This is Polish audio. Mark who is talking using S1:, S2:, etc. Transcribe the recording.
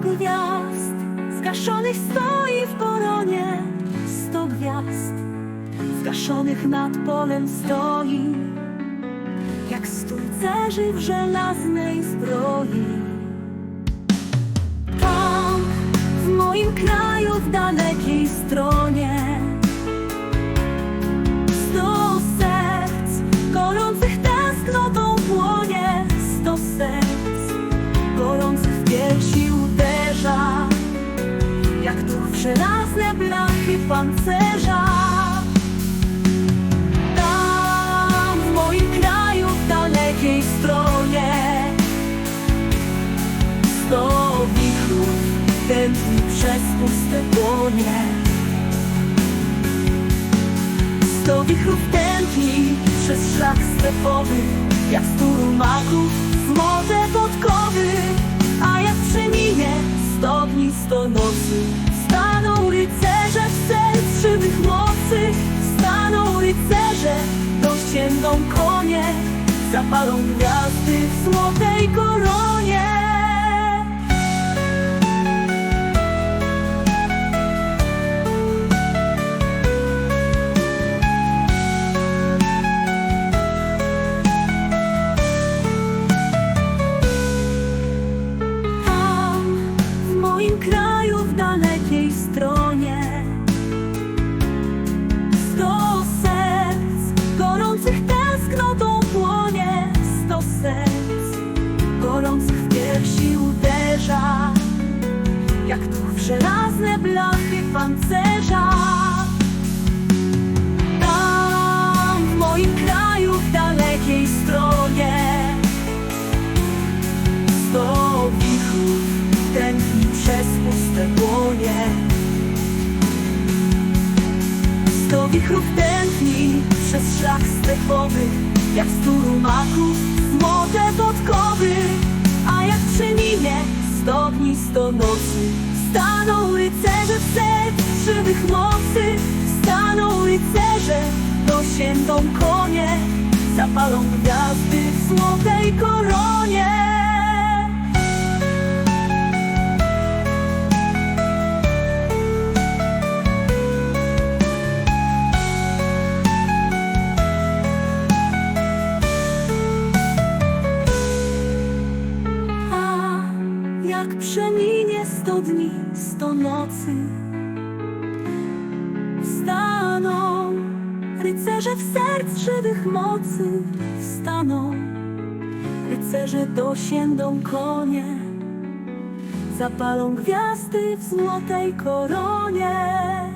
S1: gwiazd. Zgaszonych stoi w koronie sto gwiazd. Zgaszonych nad polem stoi Jak stu rycerzy w żelaznej zbroi. Tam, w moim kraju, w dalekiej stronie żelazne blachy pancerza. Tam w moim kraju, w dalekiej stronie Sto wichrów tętni przez puste dłonie. Sto wichrów tętni przez szlak stepowy Jak stu rumaków w morze podkowy dosięgną konie Zapalą gwiazdy żelazne blachy pancerza. Tam, w moim kraju, w dalekiej stronie Sto wichów tętni przez puste dłonie. Sto wichrów tętni przez szlak stepowy Jak stu rumaków w morze Staną rycerze w serc żywych mocy. Staną rycerze, dosiędą konie. Zapalą gwiazdy w złotej koronie jak przeminie sto dni, sto nocy. Staną rycerze w serc żywych mocy. Staną rycerze dosiędą konie. Zapalą gwiazdy w złotej koronie